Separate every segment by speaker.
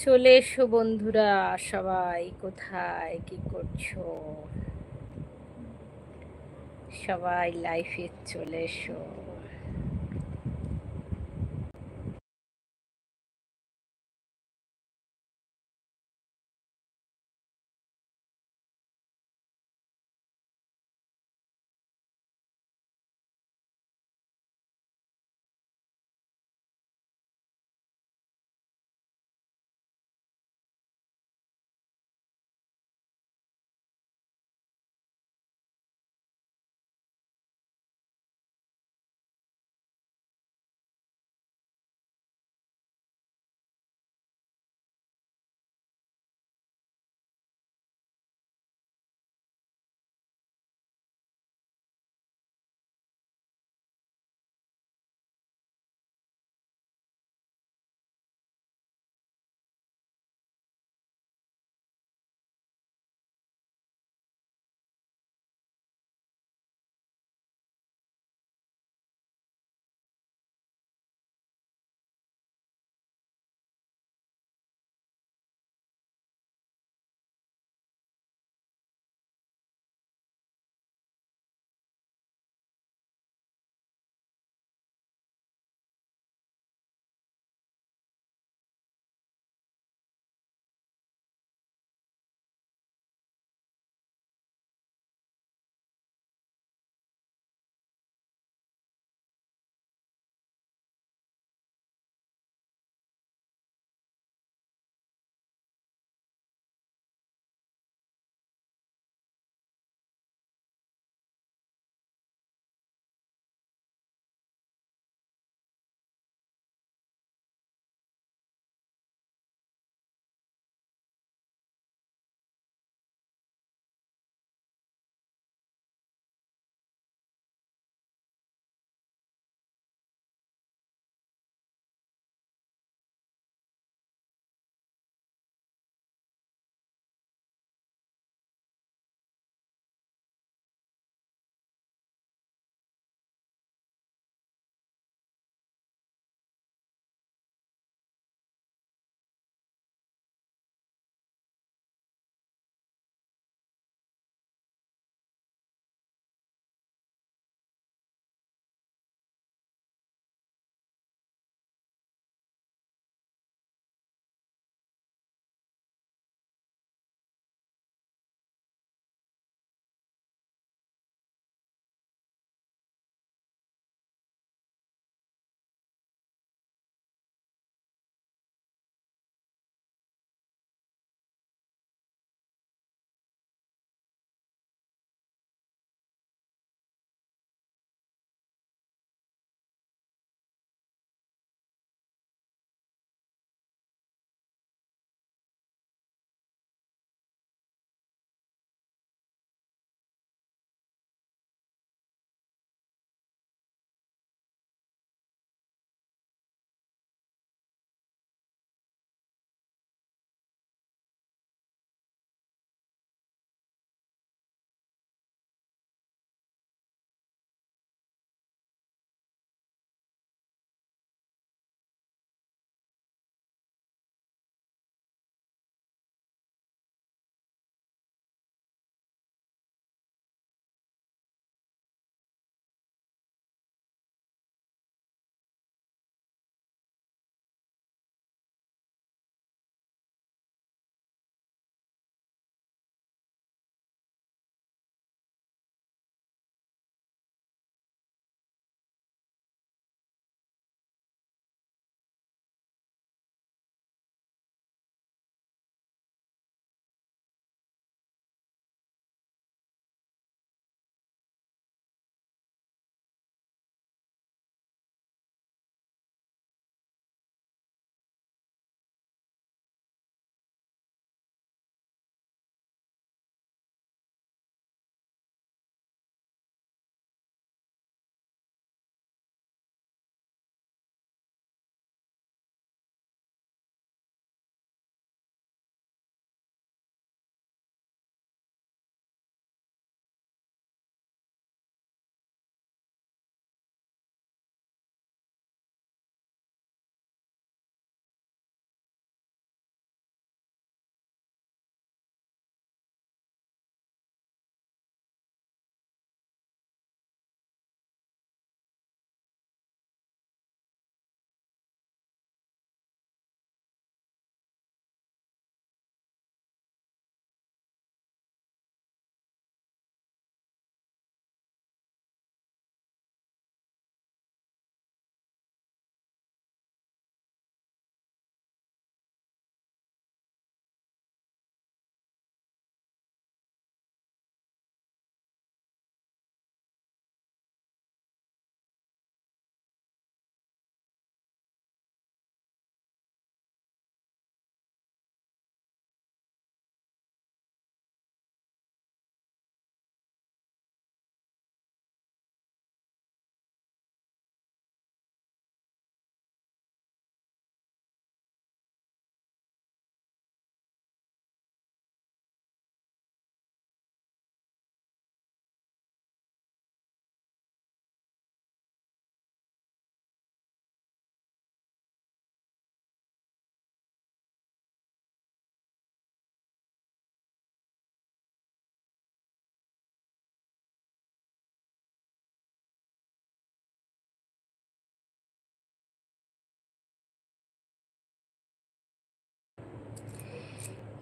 Speaker 1: চলে এসো বন্ধুরা সবাই কোথায় কি করছ? সবাই লাইফে চলে এসো।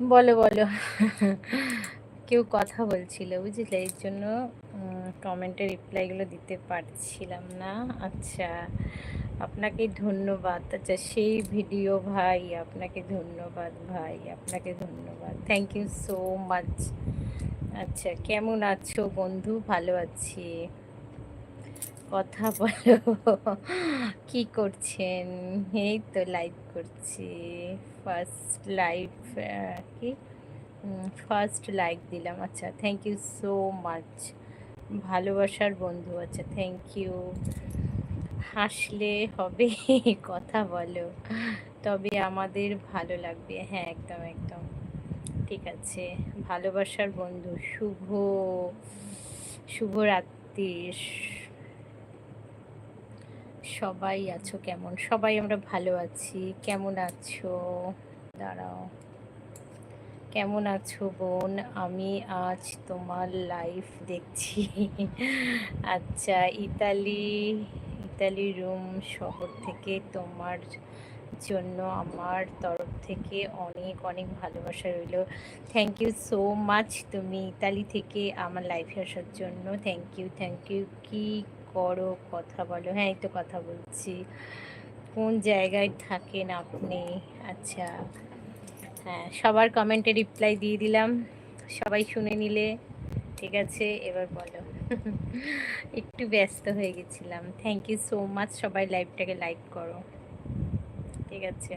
Speaker 1: বলো বলো। কেউ কথা বলছিল, বুঝলে? এর জন্য কমেন্টে রিপ্লাইগুলো দিতে পারছিলাম না। আচ্ছা আপনাকে ধন্যবাদ। আচ্ছা সেই ভিডিও ভাই, আপনাকে ধন্যবাদ ভাই, আপনাকে ধন্যবাদ। থ্যাংক ইউ সো মাচ আচ্ছা কেমন আছো বন্ধু? ভালো আছি। কথা বলো। কি করছেন? এই তো লাইভ করছি। ফার্স্ট লাইভ কি ফার্স্ট লাইক দিলাম আচ্ছা থ্যাংক ইউ সো মাচ ভালোবাসার বন্ধু আচ্ছা থ্যাংক ইউ হাসলে হবে, কথা বলো। তবে আমাদের ভালো লাগবে হ্যাঁ একদম একদম। ঠিক আছে, ভালোবাসার বন্ধু, শুভ শুভ রাত্রি সবাই আছো কেমন? সবাই আমরা ভালো আছি। কেমন আছো? দাঁড়াও। কেমন আছো বোন? আমি আজ তোমার লাইফ দেখছি। আচ্ছা ইতালি ইতালি রুম শহর থেকে তোমার জন্য আমার তরফ থেকে অনেক অনেক ভালোবাসা রইল। থ্যাংক ইউ সো মাচ তুমি ইতালি থেকে আমার লাইফে আসার জন্য। থ্যাংক ইউ থ্যাংক ইউ কি করো কথা বলো। হ্যাঁ এই তো কথা বলছি। কোন জায়গায় থাকেন আপনি? আচ্ছা হ্যাঁ সবার কমেন্টে রিপ্লাই দিয়ে দিলাম। সবাই শুনে নিলে, ঠিক আছে? এবার বলো। একটু ব্যস্ত হয়ে গেছিলাম। থ্যাংক ইউ সো মাচ সবাই লাইভটাকে লাইক করো। ঠিক আছে?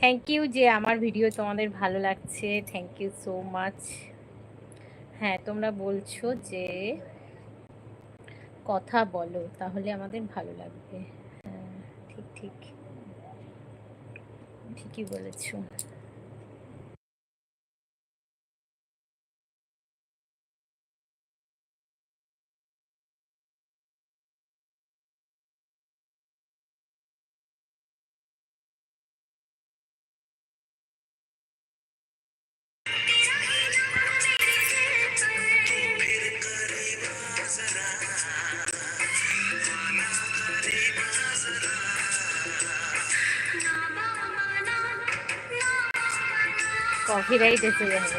Speaker 1: থ্যাংক ইউ যে আমার ভিডিও তোমাদের ভালো লাগছে। থ্যাংক ইউ সো মাচ হ্যাঁ তোমরা বলছো যে কথা বলো তাহলে আমাদের ভালো লাগবে। হ্যাঁ ঠিক ঠিক। ঠিকই বলেছ। কপিরাইট এসে যাবে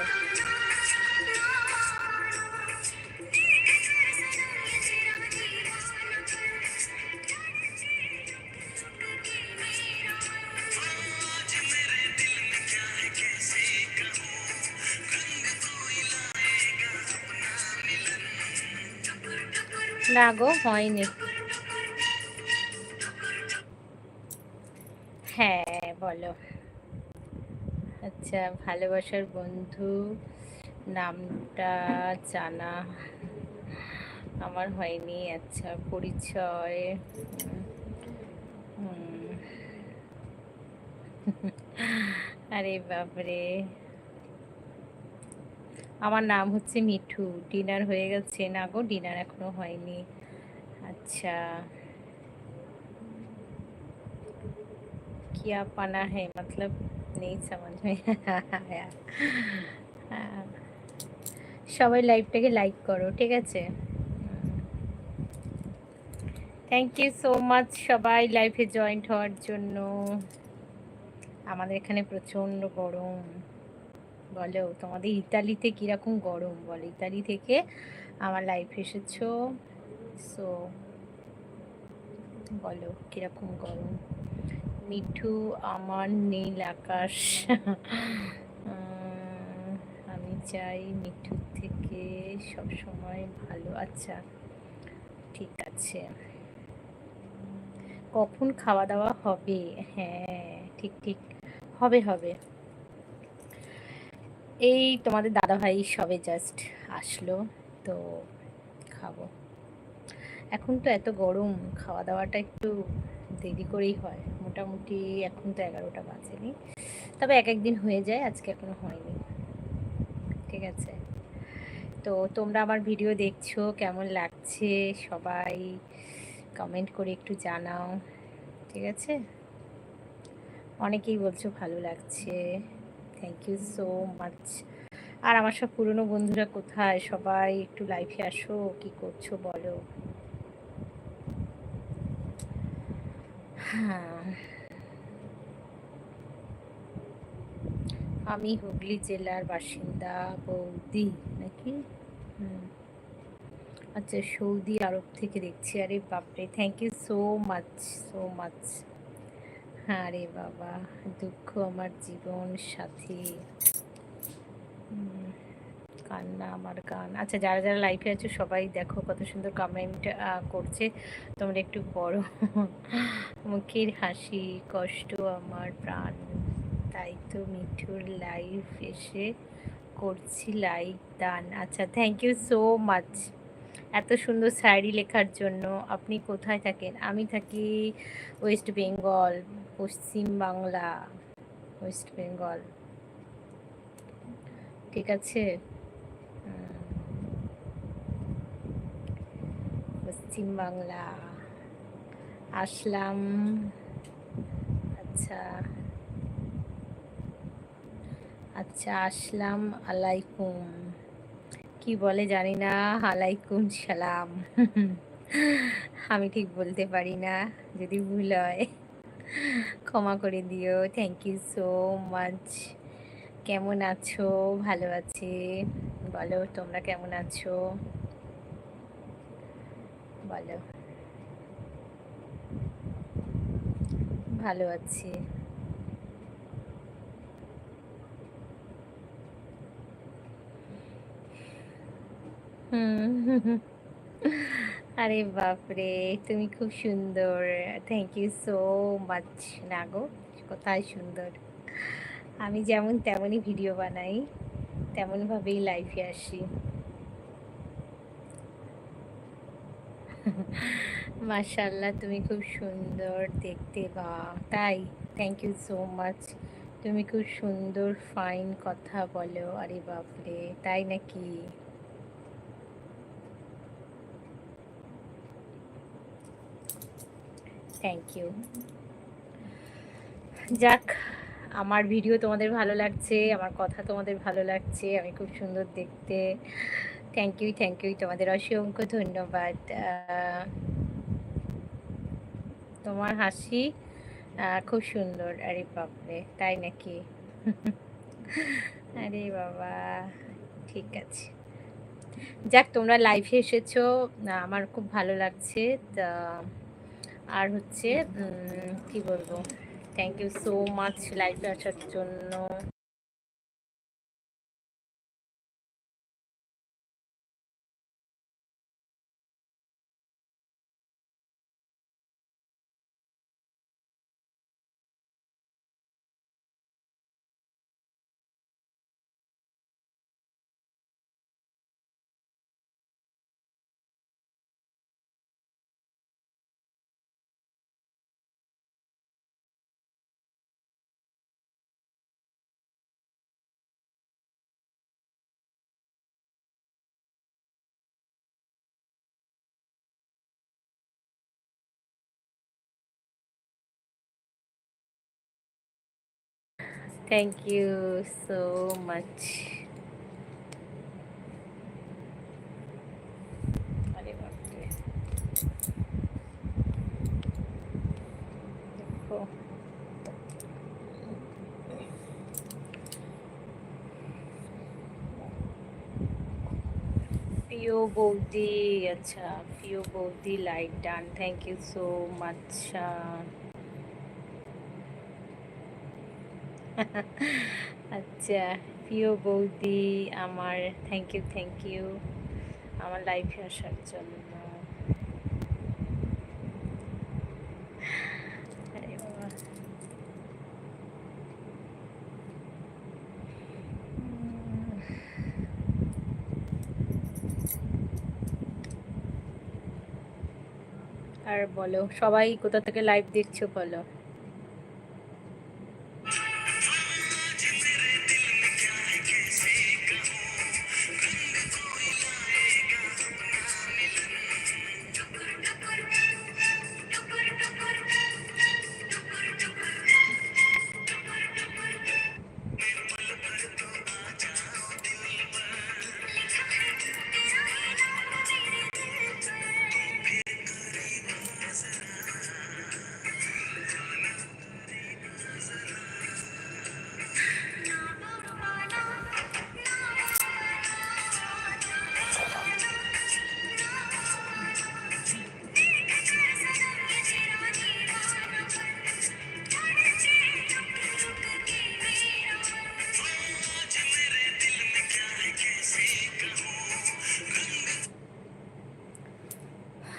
Speaker 1: না গো হয়নি হ্যাঁ বলো আচ্ছা ভালোবাসার বন্ধু নামটা জানা আমার হয়নি আচ্ছা পরিচয় আরে বাপরে। আমার নাম হচ্ছে মিঠু, ডিনার হয়ে গেছে। না গো, ডিনার এখনও হয়নি। আচ্ছা। কিয়া পানা হ্যাঁ মতলব नहीं समझ में आया সবাই লাইভটাকে লাইক করো ঠিক আছে থ্যাংক ইউ সো মাচ সবাই লাইভে জয়েন্ট হওয়ার জন্য আমাদের এখানে প্রচণ্ড গরম বলো তোমাদের ইতালিতে কীরকম গরম বলো ইতালি থেকে আমার লাইফ এসেছো সো বলো কীরকম গরম মিঠু আমার নীল আকাশ। আমি চাই মিঠু থেকে সব সময় ভালো। আচ্ছা ঠিক আছে। কখন খাওয়া দাওয়া হবে? হ্যাঁ ঠিক ঠিক। হবে হবে। এই তোমাদের দাদাভাই সবে জাস্ট আসলো, তো খাব। এখন তো এত গরম খাওয়া দাওয়াটা একটু দেরি করেই হয়। মোটামুটি এখন তো এগারোটা বাজেনি। তবে এক একদিন হয়ে যায়, আজকে এখনও হয়নি। ঠিক আছে? তো তোমরা আমার ভিডিও দেখছ, কেমন লাগছে সবাই কমেন্ট করে একটু জানাও। ঠিক আছে? অনেকেই বলছো ভালো লাগছে। থ্যাংক ইউ সো মাচ আর আমার সব পুরনো বন্ধুরা কোথায়? সবাই একটু লাইফে আসো, কি করছ বলো হ্যাঁ আমি হুগলি জেলার বাসিন্দা বৌদি, নাকি? আচ্ছা সৌদি আরব থেকে দেখছি। আরে বাপরে thank you so much so much হ্যাঁ রে বাবা, দুঃখ আমার জীবন সাথী। কান্না, আমার গান। আচ্ছা যারা যারা লাইফে আছো, সবাই দেখো কত সুন্দর কমেন্ট করছে। তোমরা একটু পড়ো। মুখের হাসি, কষ্ট আমার প্রাণ। তাই তো মিঠুর লাইফ এসে করছি লাইক দান। আচ্ছা থ্যাংক ইউ সো মাচ এত সুন্দর শায়রি লেখার জন্য আপনি কোথায় থাকেন? আমি থাকি ওয়েস্ট বেঙ্গল পশ্চিম বাংলা ওয়েস্ট বেঙ্গল ঠিক আছে? পশ্চিম বাংলা, আসলাম আচ্ছা আচ্ছা আসলাম, আলাইকুম। কি বলে জানি না, আলাইকুম সালাম। আমি ঠিক বলতে পারি না, যদি ভুল হয়, ক্ষমা করে দিও। থ্যাংক ইউ সো মাচ কেমন আছো? ভালো আছি। বলো, তোমরা কেমন আছো? বলো। ভালো আছি। আরে বাপরে, তুমি খুব সুন্দর। থ্যাংক ইউ সো মাচ নাগো। কোথায় সুন্দর? আমি যেমন তেমনই ভিডিও বানাই, তেমনভাবেই লাইফে আসি। মাশাল্লাহ তুমি খুব সুন্দর দেখতে বা, তাই থ্যাংক ইউ সো মাচ তুমি খুব সুন্দর ফাইন কথা বলো, আরে বাপরে, তাই নাকি? থ্যাংক ইউ যাক আমার ভিডিও তোমাদের ভালো লাগছে, আমার কথা তোমাদের ভালো লাগছে, আমি খুব সুন্দর দেখতে। থ্যাংক ইউ থ্যাংক ইউ তোমাদের অসংখ্য ধন্যবাদ। তোমার হাসি খুব সুন্দর। আরে বাপরে, তাই নাকি? আরে বাবা, ঠিক আছে। যাক, তোমরা লাইভে এসেছ আমার খুব ভালো লাগছে। আর হচ্ছে কি বলব? থ্যাংক ইউ সো মাচ লাইভে আসার জন্য। Thank you so much. আরে বাপরে দেখো প্রিয় বৌদি আচ্ছা প্রিয় বৌদি like done thank you so much আচ্ছা প্রিয় বৌদি, আমার থ্যাংক ইউ থ্যাংক ইউ আমার লাইফে আসার জন্য। আর বলো, সবাই কোথা থেকে লাইভ দেখছ বলো?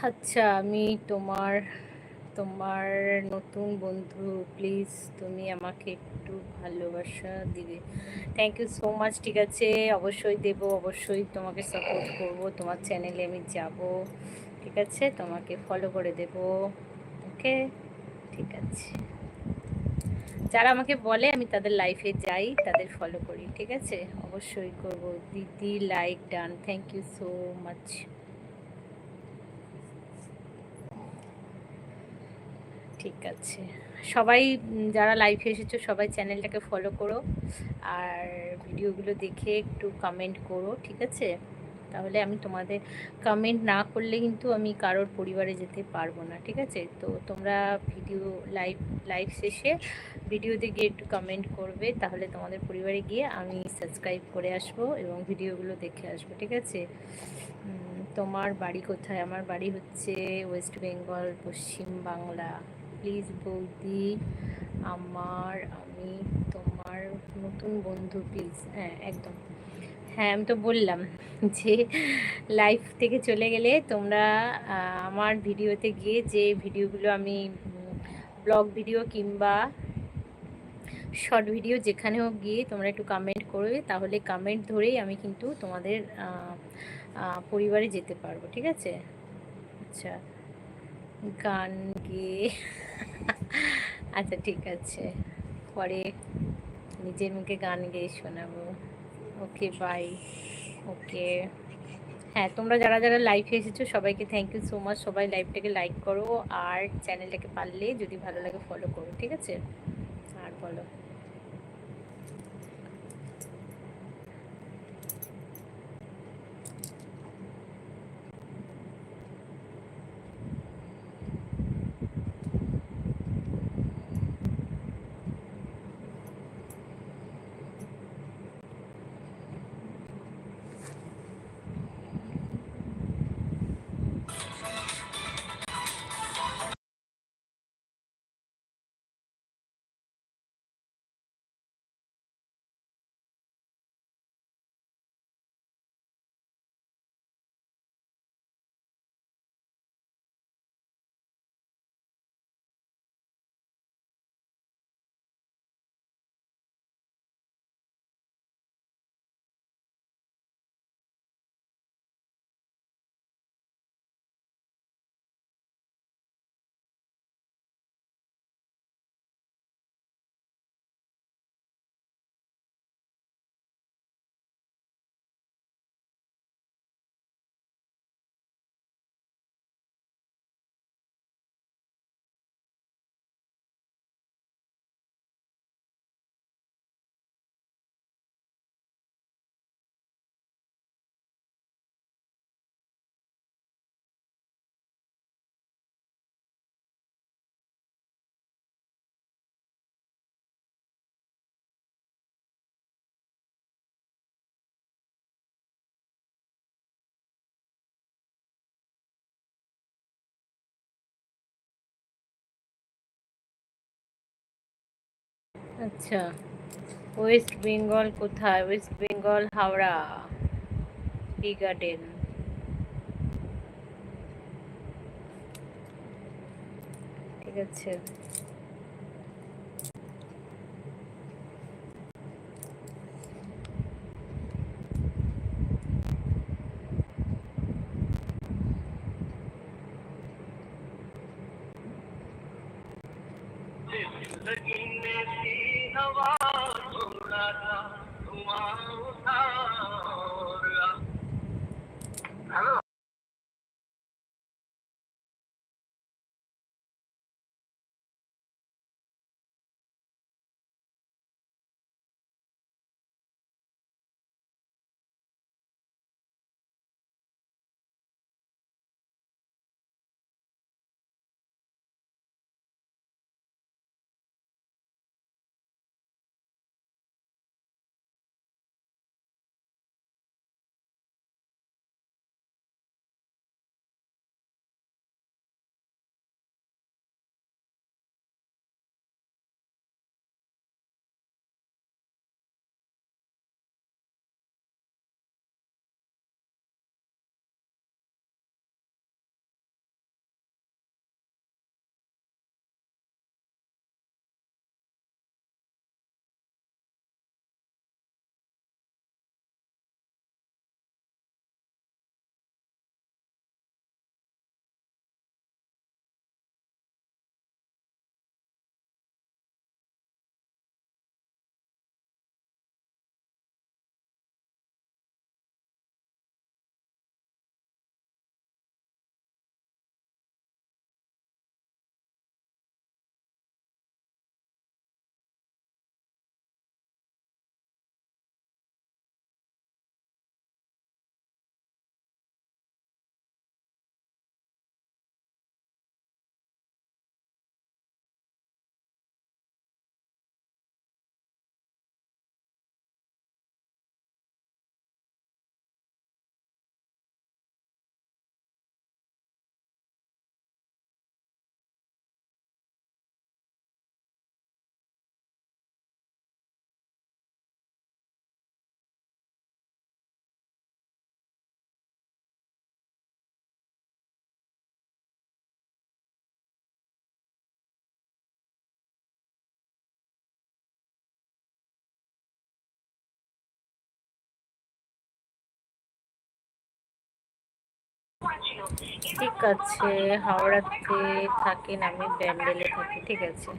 Speaker 1: আচ্ছা আমি তোমার তোমার নতুন বন্ধু প্লিজ তুমি আমাকে একটু ভালোবাসা দিবে। থ্যাংক ইউ সো মাচ ঠিক আছে? অবশ্যই দেব, অবশ্যই তোমাকে সাপোর্ট করব। তোমার চ্যানেলে আমি যাব, ঠিক আছে? তোমাকে ফলো করে দেব ওকে ঠিক আছে। যারা আমাকে বলে, আমি তাদের লাইফে যাই, তাদের ফলো করি, ঠিক আছে? অবশ্যই করব। দিদি like done thank you so much ঠিক আছে। সবাই যারা লাইভে এসেছ, সবাই চ্যানেলটাকে ফলো করো। আর ভিডিওগুলো দেখে একটু কমেন্ট করো, ঠিক আছে? তাহলে আমি তোমাদের কমেন্ট না করলে কিন্তু আমি কারোর পরিবারে যেতে পারব না, ঠিক আছে? তো তোমরা ভিডিও লাইভ লাইভ শেষে ভিডিওতে গিয়ে একটু কমেন্ট করবে, তাহলে তোমাদের পরিবারে গিয়ে আমি সাবস্ক্রাইব করে আসব এবং ভিডিওগুলো দেখে আসব, ঠিক আছে? তোমার বাড়ি কোথায়? আমার বাড়ি হচ্ছে West Bengal Paschim Bangla. Please বৌদি, আমার, আমি, তোমার নতুন বন্ধু প্লিজ হ্যাঁ একদম। হ্যাঁ আমি তো বললাম যে লাইভ থেকে চলে গেলে তোমরা আমার ভিডিওতে গিয়ে যে ভিডিওগুলো আমি ব্লগ ভিডিও কিংবা শর্ট ভিডিও যেখানে হোক গিয়ে তোমরা একটু কমেন্ট করবে, তাহলে কমেন্ট ধরেই আমি কিন্তু তোমাদের পরিবারে যেতে পারব, ঠিক আছে? আচ্ছা গান গেয়ে আচ্ছা ঠিক আছে। পরে নিজের মুখে গান গেয়ে শোনাবো। ওকে বাই ওকে হ্যাঁ তোমরা যারা যারা লাইভে এসেছ, সবাইকে থ্যাংক ইউ সো মাচ সবাই লাইভটাকে লাইক করো, আর চ্যানেলটাকে পারলে যদি ভালো লাগে ফলো করো, ঠিক আছে? আর বলো। আচ্ছা। ওয়েস্ট বেঙ্গল কোথায়? West Bengal Howrah tea garden. ঠিক আছে। ঠিক আছে, হাওড়াতে থাকেন, আমি ব্যান্ডেলে থাকি, ঠিক আছে।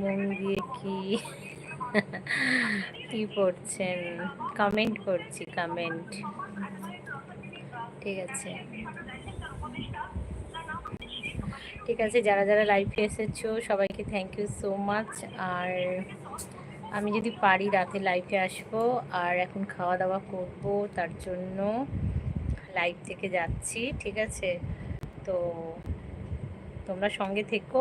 Speaker 1: মন দিয়ে কি কি পড়ছেন? কমেন্ট করছি কমেন্ট ঠিক আছে। ঠিক আছে, যারা যারা লাইফে এসেছ, সবাইকে থ্যাংক ইউ সো মাচ আর আমি যদি পারি, রাতে লাইফে আসব। আর এখন খাওয়া দাওয়া করব, তার জন্য লাইভ থেকে যাচ্ছি, ঠিক আছে? তো তোমরা সঙ্গে থেকো,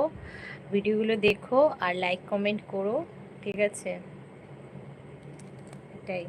Speaker 1: ভিডিওগুলো দেখো আর লাইক কমেন্ট করো, ঠিক আছে? এটাই।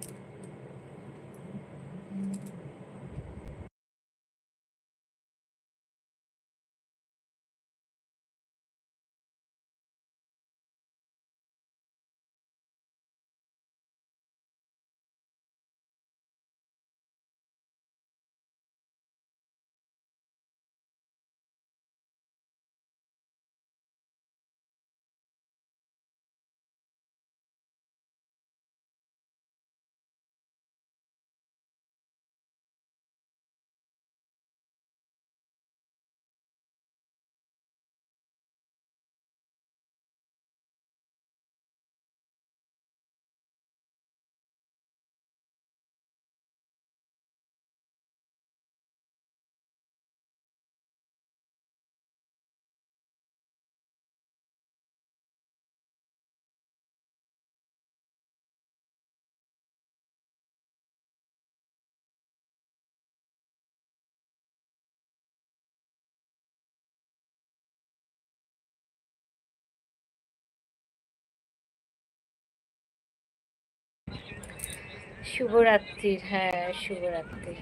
Speaker 1: শুভরাত্রির হ্যাঁ শুভরাত্রি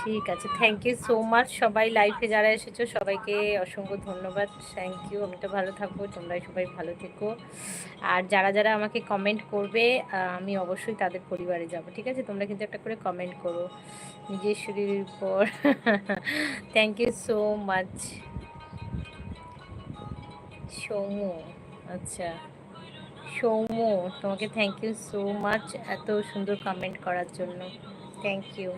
Speaker 1: ঠিক আছে থ্যাংক ইউ সো মাচ সবাই লাইফে যারা এসেছ, সবাইকে অসংখ্য ধন্যবাদ। থ্যাংক ইউ আমি তো ভালো থাকব তোমরা সবাই ভালো থেকো। আর যারা যারা আমাকে কমেন্ট করবে আমি অবশ্যই তাদের পরিবারে যাব, ঠিক আছে? তোমরা কিন্তু একটা করে কমেন্ট করো, নিজের শরীরের উপর। Thank you so much Soumya আচ্ছা। সৌম্য, তোমাকে থ্যাংক ইউ সো মাচ এত সুন্দর কমেন্ট করার জন্য। Thank you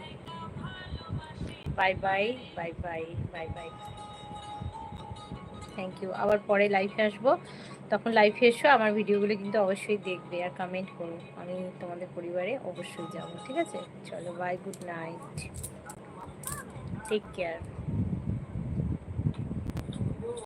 Speaker 1: bye bye bye bye bye bye thank you আবার পরে লাইফে আসব। তখন লাইফে এসো, আমার ভিডিওগুলো কিন্তু অবশ্যই দেখবে আর কমেন্ট করো। আমি তোমাদের পরিবারে অবশ্যই যাব, ঠিক আছে? চলো bye good night take care